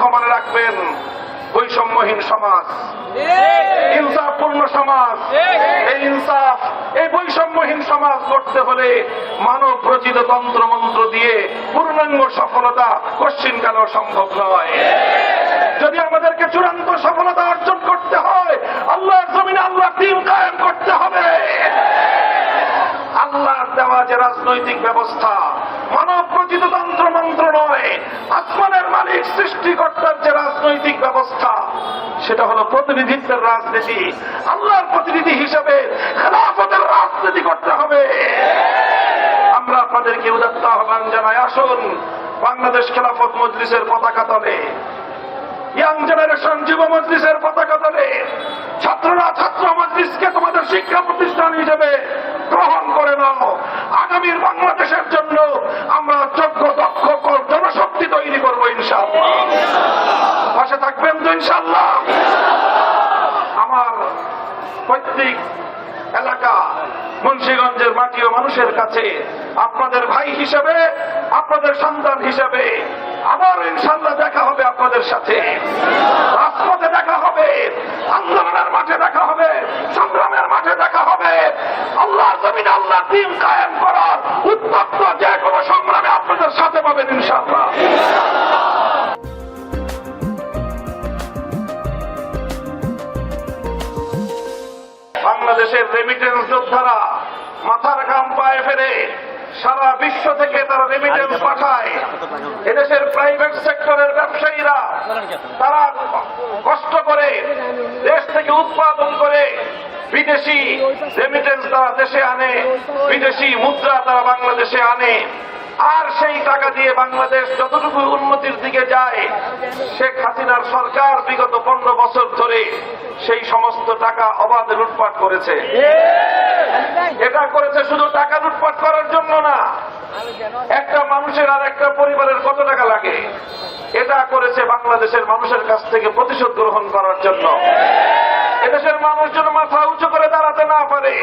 লক্ষ্য মনে রাখবেন বৈষম্যহীন সমাজ। ইনসাফপূর্ণ সমাজ। এই ইনসাফ এই বৈষম্যহীন সমাজ করতে হলে মানব রচিত তন্ত্র মন্ত্র দিয়ে পূর্ণাঙ্গ সফলতা কশ্চিনকালেও সম্ভব নয়। যদি আমাদেরকে চূড়ান্ত সফলতা অর্জন করতে হয় আল্লাহর জমিনে আল্লাহ টিম কায়েম করতে হবে। আল্লাহর দেওয়া যে রাজনৈতিক ব্যবস্থা মানব প্রচিত তন্ত্র নয়। আসমানের মালিক, সৃষ্টিকর্তার যে রাজনৈতিক ব্যবস্থা, সেটা হলো প্রতিনিধিত্বের রাজনীতি। আল্লাহর প্রতিনিধি খেলাফতের রাজনীতি করতে হবে। আমরা আপনাদেরকে উদাত্ত আহ্বান জানাই, আসুন বাংলাদেশ খেলাফত মজলিসের পতাকা তলে। ইয়াং জেনারেশন যুব মজলিসের পতাকা তলে। ছাত্ররা ছাত্র মজলিসকে তোমাদের শিক্ষা প্রতিষ্ঠান হিসেবে গ্রহণ করে নাও। আগামীর বাংলাদেশের জন্য আমরা পাশে থাকবেন তো ইনশাআল্লাহ। আমার প্রত্যেক এলাকা, মুন্সিগঞ্জের মাটি ও মানুষের কাছে আপনাদের ভাই হিসেবে, আপনাদের সন্তান হিসেবে আবার ইনশাল্লাহ দেখা হবে আপনাদের সাথে। রাজপথে দেখা হবে, আন্দোলনের মাঠে দেখা হবে, সংগ্রামের মাঠে দেখা হবে। আল্লাহ জমিন, আল্লাহ দিন কায়েম করার উত্তপ্ত যে কোনো সংগ্রামে আপনাদের সাথে পাবেন ইনশাল্লাহ বাংলাদেশের রেমিটেন্স যোদ্ধারা মাথার ঘাম পায়ে ফেলে সারা বিশ্ব থেকে তারা রেমিটেন্স পাঠায়। এদেশের প্রাইভেট সেক্টরের ব্যবসায়ীরা তারা কষ্ট করে দেশ থেকে উৎপাদন করে বিদেশি রেমিটেন্স তারা দেশে আনে বিদেশি মুদ্রা তারা বাংলাদেশে আনে। আর সেই টাকা দিয়ে বাংলাদেশ যতটুকু উন্নতির দিকে যায়, শেখ হাসিনার সরকার বিগত পনেরো বছর ধরে সেই সমস্ত টাকা অবাধে লুটপাট করেছে। এটা করেছে শুধু টাকা লুটপাট করার জন্য না, একটা মানুষের আর একটা পরিবারের কত টাকা লাগে? এটা করেছে বাংলাদেশের মানুষের কাছ থেকে প্রতিশোধ গ্রহণ করার জন্য। এদেশের মানুষ যেন মাথা উঁচু করে দাঁড়াতে না পারে।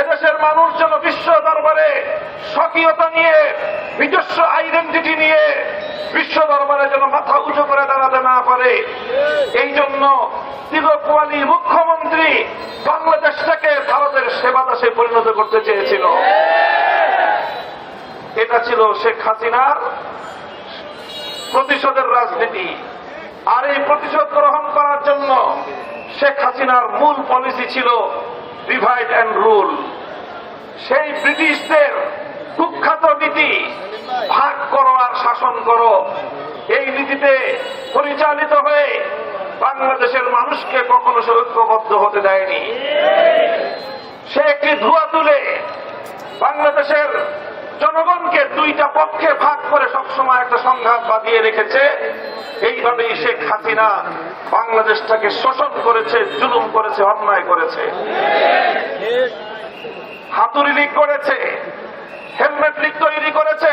এদেশের মানুষ যেন বিশ্ব দরবারে স্বকীয়তা নিয়ে, নিজস্ব আইডেন্টিটি নিয়ে বিশ্ব দরবারে যেন মাথা উঁচু করে দাঁড়াতে না পারে। এই জন্য তিরকুয়ালি মুখ্যমন্ত্রী বাংলাদেশটাকে ভারতের সেবা দাসে পরিণত করতে চেয়েছিল। এটা ছিল শেখ হাসিনার প্রতিশোধের রাজনীতি। আর এই প্রতিশোধ গ্রহণ করার জন্য শেখ হাসিনার মূল পলিসি ছিল ডিভাইড অ্যান্ড রুল সেই ব্রিটিশদের কুখ্যাত নীতি ভাগ করো আর শাসন করো। এই নীতিতে পরিচালিত হয়ে বাংলাদেশের মানুষকে কখনো সে ঐক্যবদ্ধ হতে দেয়নি। সে একটি ধোয়া তুলে বাংলাদেশের জনগণকে দুইটা পক্ষে ভাগ করে সবসময় একটা সংঘাত বাঁধিয়ে রেখেছে। এইভাবেই শেখ হাসিনা বাংলাদেশটাকে শোষণ করেছে, জুলুম করেছে, অন্যায় করেছে। হাতুড়ি লীগ করেছে। হেলমেট লীগ তৈরি করেছে।